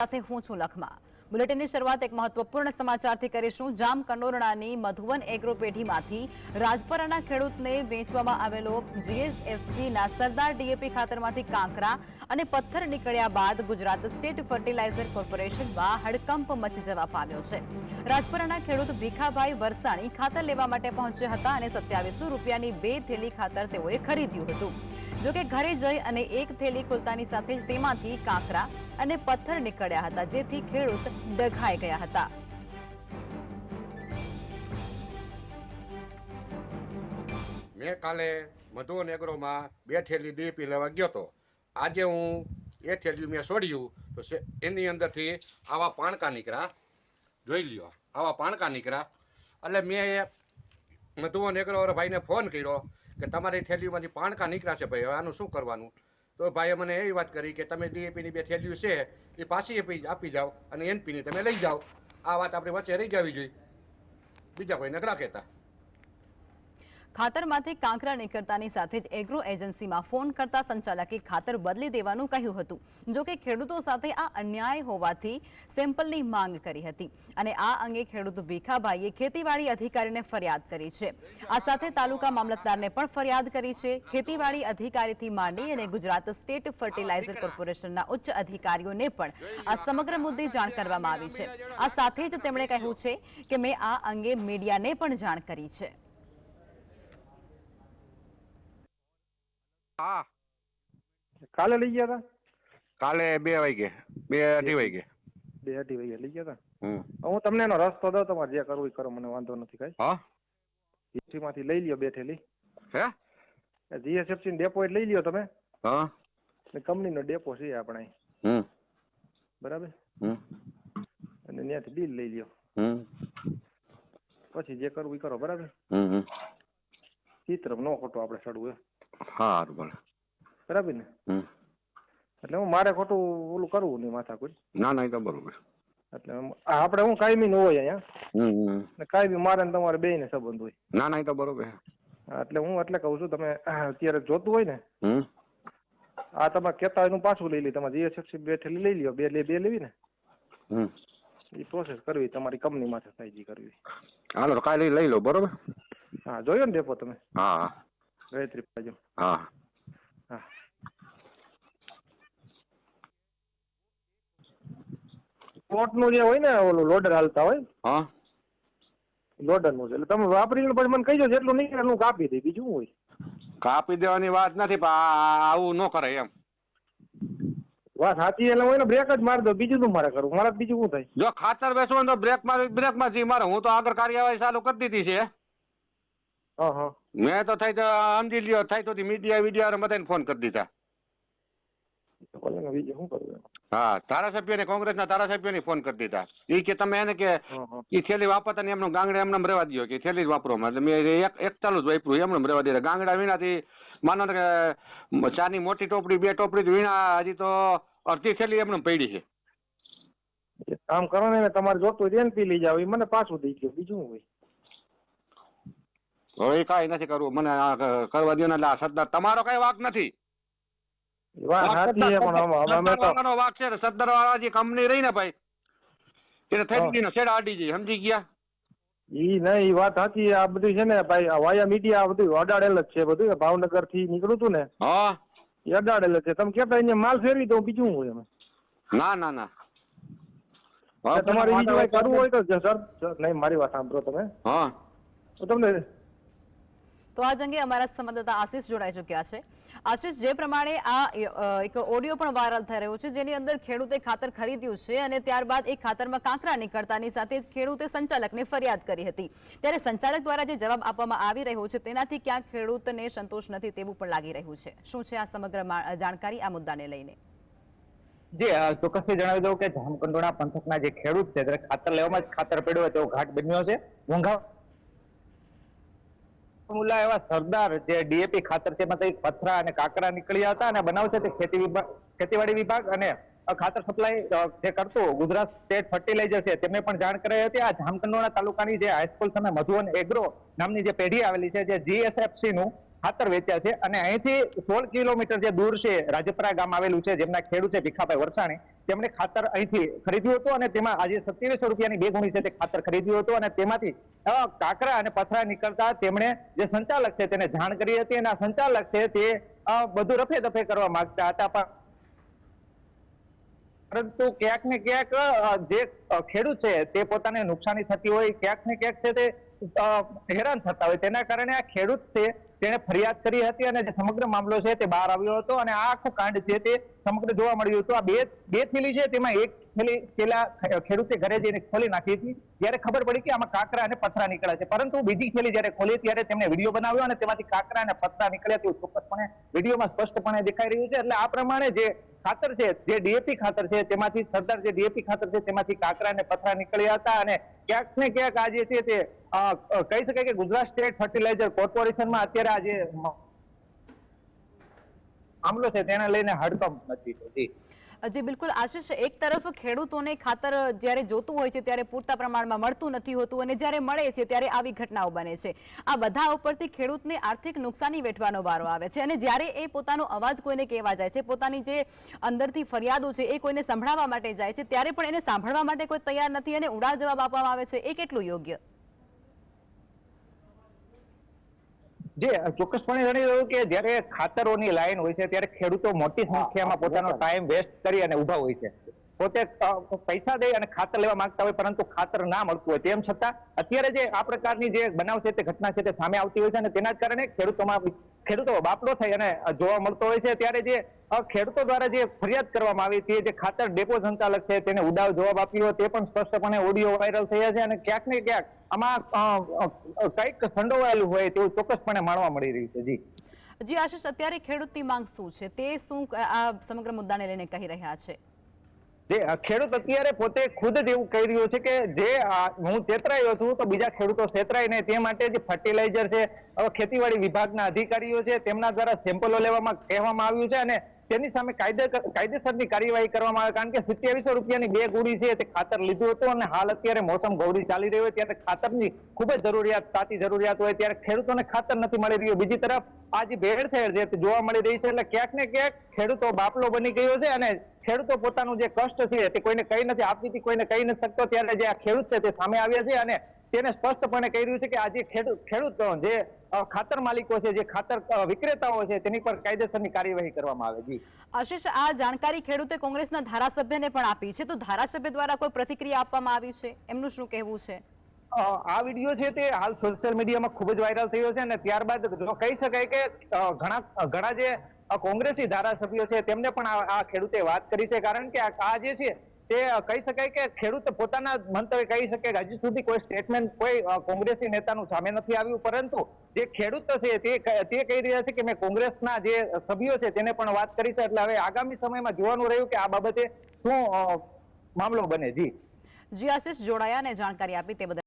સાથે હું છું લખમાં. બુલેટિનની શરૂઆત એક મહત્વપૂર્ણ સમાચારથી કરીશું. જામ કંડોરણાની મધુવન એગ્રો રાજપરાના ખેડૂતને વેચવામાં આવેલો જીએસએફસીના સરદાર ડીએપી ખાતરમાંથી કાંકરા અને પથ્થર નીકળ્યા બાદ ગુજરાત સ્ટેટ ફર્ટિલાઇઝર કોર્પોરેશનમાં હડકંપ મચી જવા પામ્યો છે. રાજપરાના ખેડૂત ભીખાભાઈ વરસાણી ખાતર લેવા માટે પહોંચ્યા હતા અને સત્યાવીસો રૂપિયાની બે થેલી ખાતર તેઓએ ખરીદ્યું હતું. જોકે ઘરે જઈ અને એક થેલી ખોલતાની સાથે જ તેમાંથી કાંકરા અને પથ્થર નીકળ્યા હતા, જેથી ખેડૂત ડઘાઈ ગયા હતા. મેં કાલે મધુવન એગ્રોમાં બે થેલી ડીપી લેવા ગયો હતો આજે હું એ થેલી મેં છોડ્યું તો એની અંદરથી આવા પાણકા નીકળ્યા. જોઈ લ્યો, આવા પાણકા નીકળ્યા. એટલે મેં એ મધુવન એગ્રો ભાઈને ફોન કર્યો કે તમારી થેલીમાંથી પાણકા નીકળ્યા છે ભાઈ, હવે આનું શું કરવાનું? તો ભાઈએ મને એવી વાત કરી કે તમે ડીએપીની બે થેલીઓ છે, એ પાછી આપી આપી જાઓ અને એનપીની તમે લઈ જાઓ. આ વાત આપણી વચ્ચે રહી જવી જોઈએ. બીજા કોઈ નકરા કહેતા. ખાતરમાંથી કાંકરા નીકળતાની સાથે જ એગ્રો એજન્સીમાં ફોન કરતા સંચાલકે ખાતર બદલી દેવાનું કહ્યું હતું. જોકે ખેડૂતો સાથે આ અન્યાય હોવાથી સેમ્પલની માંગ કરી હતી. અને આ અંગે ખેડૂત ભીખાભાઈએ ખેતીવાડી અધિકારીને ફરિયાદ કરી છે. આ સાથે તાલુકા મામલતદારને પણ ફરિયાદ કરી છે. ખેતીવાડી અધિકારીથી માંડી અને ગુજરાત સ્ટેટ ફર્ટિલાઇઝર કોર્પોરેશનના ઉચ્ચ અધિકારીઓને પણ આ સમગ્ર મુદ્દે જાણ કરવામાં આવી છે. આ સાથે જ તેમણે કહ્યું છે કે મેં આ અંગે મીડિયાને પણ જાણ કરી છે. હા. કાલે લઈ ગયા હતા કાલે બે વાગે બે અઢી વાગે. બે અઢી વાગે લઈ ગયા હતા હું તમને એનો રસ્તો દઉં તમારે જે કરવું એ કરો મને વાંધો નથી કઈ. હા. જીએસટી માંથી લઈ લ્યો બેઠેલી. હે? જીએસએફસી ડેપો લઈ લ્યો તમે. હા. કંપની નો ડેપો છે આપણે હમ. બરાબર? હમ. અને ત્યાંથી ડીલ લઈ લ્યો. હમ. પછી જે કરવું એ કરો બરાબર? હમ. ચિત્ર નો ખોટો આપણે ચડવું સારું ભલે. બરાબર ને? હમ. એટલે હું મારે ખોટું ઓલું કરવું નહીં માથા કોઈ ના ના એ તો બરોબર. એટલે આપણે હું કાયમી નું હોય અહીંયા. કાયમી મારે ને તમારે બે ને સંબંધ હોય. ના ના એ તો બરોબર એટલે હું એટલે કહું છું તમે અત્યારે જોતું હોય ને આ તમે કેતા એનું પાછું લઈ લે તમારે જીએસએફસી બે થેલી લઈ લ્યો બે લે બે લેવી ને એ પ્રોસેસ કરવી તમારી કંપની માથે થાય કરવી. હાલો કાલે લઈ લો બરોબર? હા જોયો ને ડેપો તમે? હા. ગાયત્રી બાજુ હા હા કોટનું જે હોય ને ઓલું લોડર હાલતા હોય. હા. લોડરનું છે. એટલે તમે વાપરીને પછી મને કહી દો જેટલું નીકળે એટલું કાપી દે બીજું હોય? કાપી દેવાની વાત નથી પણ આવું ન કરે એમ. વાત સાચી એટલે હોય ને બ્રેક જ મારી દો. બીજું શું મારે કરવું? મારે બીજું શું થાય? જો ખાતર બેસવું તો બ્રેકમાં બ્રેકમાં જી મારે હું તો આગળ કાર્યવાહી ચાલુ કરી દીધી છે. હા હા મેં તો થાય તો સમજી લ્યો થાય તો મીડિયા વિડિયા બધાને ફોન કરી દીધા. હા ધારાસભ્ય ને કોંગ્રેસ ના કોંગ્રેસના ધારાસભ્યને ફોન કરી દીધા. એ કે તમે એને કે હા થેલી વાપરતા ને એમનું ગાંગડા એમને રહેવા દો કે થેલી જ વાપરો એટલે મેં એક એકતાલું ચાલુ જ વાપર્યું એમને રહેવા દીધા. ગાંગડા વીણાથી માનો ને કે ચાની મોટી ટોપડી બે ટોપડી વીણા હજી તો અડધી થેલી એમને પડી છે. કામ કરો ને તમારે જોતું હોય ને પી લઈ જાવ એ મને પાછું દઈ ગયો બીજું હોય? હવે કાંઈ નથી કરવું. મને આ કરવા દો ને એટલે આ સરદાર તમારો કઈ વાક નથી. વાક છે સરદાર વાળા જે કંપની રહી ને ભાઈ એને થઈ ને છેડા આડી જઈ સમજી ગયા? ઈ નહીં વાત સાચી આ બધું છે ને ભાઈ વાયા મીડિયા બધું અડાડેલ જ છે બધું ભાવનગરથી નીકળ્યું તું ને હા. એ અડાડેલ જ છે. તમે કેતા એને માલ ફેરવી દઉં બીજું હોય એમાં. ના ના ના. તમારે બીજું કઈ કરવું હોય તો સર, નહીં મારી વાત સાંભળો તમે. હા. તો તમને તો આજ અંગે અમારા સંવાદદાતા આશીષ જોડાઈ ચૂક્યા છે. આશીષ, જે પ્રમાણે આ એક ઓડિયો પણ વાયરલ થઈ રહ્યો છે, જેની અંદર ખેડૂતે ખાતર ખરીદ્યું છે અને ત્યારબાદ એ ખાતરમાં કાંકરા નીકળતાની સાથે જ ખેડૂતે સંચાલકને ફરિયાદ કરી હતી. ત્યારે સંચાલક દ્વારા જે જવાબ આપવામાં આવી રહ્યો છે, તેનાથી ક્યાંક ખેડૂતને સંતોષ નથી તેવું પણ લાગી રહ્યું છે. શું છે આ સમગ્ર જાણકારી આ મુદ્દાને લઈને? જી જણાવી દઉં કે જામકંડોળા પંથકના જે ખેડૂત છે ખાતર લેવામાં જ ખાતર પડ્યો હોય તેવો ઘાટ બન્યો છે. મોંઘા મુલા એવા સરદાર જે ડીએપી ખાતર છે, એમાં પથરા અને કાકરા નીકળ્યા હતા અને બનાવ છે તે ખેતી વિભાગ ખેતીવાડી વિભાગ અને ખાતર સપ્લાય જે કરતું ગુજરાત સ્ટેટ ફર્ટિલાઇઝર છે, તેમને પણ જાણ કરાઈ હતી. આ જામકંડોળા તાલુકાની જે હાઈસ્કૂલ સામે મધુવન એગ્રો નામની જે પેઢી આવેલી છે, જે જીએસએફસી નું ખાતર વેચ્યા છે. અને અહીંથી સોળ કિલોમીટર જે દૂર છે, રાજપરા ગામ આવેલું છે, જેમના ખેડૂત છે ભીખાભાઈ વરસાણી, તેમણે ખાતર અહીંથી ખરીદ્યું હતું અને તેમાં આજે સત્યાવીસો રૂપિયાની બે ગુણી છે તે ખાતર ખરીદ્યું હતું અને તેમાંથી કાકરા અને પથરા નીકળતા તેમણે જે સંચાલક છે તેને જાણ કરી હતી અને આ સંચાલક છે તે બધું રફે દફે કરવા માંગતા હતા. પણ પરંતુ ક્યાંક ને ક્યાંક જે ખેડૂત છે તે પોતાને નુકસાની થતી હોય, ક્યાંક ને ક્યાંક છે તે હેરાન થતા હોય. તેના કારણે આ ખેડૂત છે તેણે ફરિયાદ કરી હતી અને જે સમગ્ર મામલો છે તે બહાર આવ્યો હતો અને આ આખું કાંડ છે તે સમગ્ર જોવા મળ્યું હતું. આ બે બે થેલી છે, તેમાં એક થેલી પેલા ખેડૂતે ઘરે જઈને ખોલી નાખી હતી. ત્યારે ખબર પડી કે આમાં કાકરા અને પથરા નીકળ્યા છે. પરંતુ બીજી થેલી જ્યારે ખોલી ત્યારે તેમણે વીડિયો બનાવ્યો અને તેમાંથી કાકરા અને પથરા નીકળ્યા તેવું ચોક્કસપણે વિડીયોમાં સ્પષ્ટપણે દેખાઈ રહ્યું છે. એટલે આ પ્રમાણે જે ખાતર છે, જે ડીએપી ખાતર છે, તેમાંથી સરદાર જે ડીએપી ખાતર છે, તેમાંથી કાકરા અને પથરા નીકળ્યા હતા અને ક્યાંક ને ક્યાંક આ જે છે તે કહી શકાય કે ગુજરાત સ્ટેટ ફર્ટિલાઇઝર કોર્પોરેશનમાં અત્યારે આ જે મામલો છે, તેને લઈને હડકંપ નથી જી. જી, બિલકુલ. આશીષ, એક તરફ ખેડૂતોને ખાતર જ્યારે જોતું હોય છે, ત્યારે પૂરતા પ્રમાણમાં મળતું નથી હોતું અને જ્યારે મળે છે, ત્યારે આવી ઘટનાઓ બને છે. આ બધા ઉપરથી ખેડૂતને આર્થિક નુકસાની વેઠવાનો વારો આવે છે અને જ્યારે એ પોતાનો અવાજ કોઈને કહેવા જાય છે, પોતાની જે અંદરથી ફરિયાદો છે, એ કોઈને સંભળાવવા માટે જાય છે, ત્યારે પણ એને સાંભળવા માટે કોઈ તૈયાર નથી અને ઉડા જવાબ આપવામાં આવે છે. એ કેટલું યોગ્ય? જે ચોક્કસપણે જણાવી દઉં કે જ્યારે ખાતરોની લાઈન હોય છે ત્યારે ખેડૂતો મોટી સંખ્યામાં પોતાનો ટાઈમ વેસ્ટ કરી અને ઊભા હોય છે. પોતે પૈસા દઈ અને ખાતર લેવા માંગતા હોય પરંતુ ખાતર ના મળતું હોય. તેમ છતાં અત્યારે જે આ પ્રકારની જે બનાવ છે તે ઘટના છે તે સામે આવતી હોય છે અને તેના જ કારણે ખેડૂતોમાં ખેડૂતો બાપડો થઈ અને જોવા મળતો હોય છે. ત્યારે જે ખેડૂતો દ્વારા જે ફરિયાદ કરવામાં આવી હતી જે ખાતર ડેપો સંચાલક છે, તેને ઉડાવ જવાબ આપ્યો તે પણ સ્પષ્ટપણે ઓડિયો વાયરલ થયા છે અને ક્યાંક ને ક્યાંક આમાં કંઈક સંડોવાયેલું હોય તેવું ચોક્કસપણે માણવા મળી રહ્યું છે. જી. જી, આશિષ, અત્યારે ખેડૂતની માંગ શું છે? તે શું આ સમગ્ર મુદ્દાને લઈને કહી રહ્યા છે? જે ખેડૂત અત્યારે પોતે ખુદ જ એવું કહી રહ્યો છે કે જે હું છેતરાયો છું, તો બીજા ખેડૂતો છેતરાય નહીં. તે માટે જે ફર્ટિલાઇઝર છે, હવે ખેતીવાડી વિભાગના અધિકારીઓ છે, તેમના દ્વારા સેમ્પલો લેવામાં કહેવામાં આવ્યું છે અને તેની સામે કાયદે કાયદેસરની કાર્યવાહી કરવામાં આવે. કારણ કે સિત્યાવીસો રૂપિયાની બે ગોળી છે, તે ખાતર લીધું હતું અને હાલ અત્યારે મોસમ ગૌરી ચાલી રહી હોય ત્યારે ખાતરની ખૂબ જ જરૂરિયાત, તાતી જરૂરિયાત હોય ત્યારે ખેડૂતોને ખાતર નથી મળી રહ્યું. બીજી તરફ, આ જે ભેળસેળ છે, તે જોવા મળી રહી છે એટલે ક્યાંક ને ક્યાંક ખેડૂતો બાપલો બની ગયો છે અને ખેડૂતો પોતાનું જે કષ્ટ છે તે કોઈને કહી નથી આપતી કોઈને કહી નથી શકતો. ત્યારે જે આ ખેડૂત છે તે સામે આવ્યા છે અને તેને સ્પષ્ટપણે કહી રહ્યું છે કે આજે ખેડૂત ખેડૂત જે ખાતર માલિકો છે જે ખાતર વિક્રેતાઓ છે તેની પર કાયદેસરની કાર્યવાહી કરવામાં આવે. જી. આશિષ આ જાણકારી ખેડૂતે કોંગ્રેસના ધારાસભ્યને પણ આપી છે. તો ધારાસભ્ય દ્વારા કોઈ પ્રતિક્રિયા આપવામાં આવી છે? એમનું શું કહેવું છે? આ વીડિયો છે તે હાલ સોશિયલ મીડિયામાં ખૂબ જ વાયરલ થયો છે અને ત્યારબાદ જો કહી શકાય કે ઘણા ઘણા જે કોંગ્રેસી ધારાસભ્યો છે, તેમને પણ આ ખેડૂતે વાત કરી છે, કારણ કે આ જે છે, તે કહી શકાય કે ખેડૂત પોતાના મંતવ્ય કહી શકે કે હજી સુધી કોઈ સ્ટેટમેન્ટ કોઈ કોંગ્રેસી નેતાનું સામે નથી આવ્યું, પરંતુ જે ખેડૂત છે, તે તે કહી રહ્યા છે કે મેં કોંગ્રેસના જે સભ્યો છે, તેને પણ વાત કરી છે, એટલે હવે આગામી સમયમાં જોવાનું રહ્યું કે આ બાબતે શું મામલો બને. જી. જી, આશીષ જોડાયા અને જાણકારી આપી તે બદલ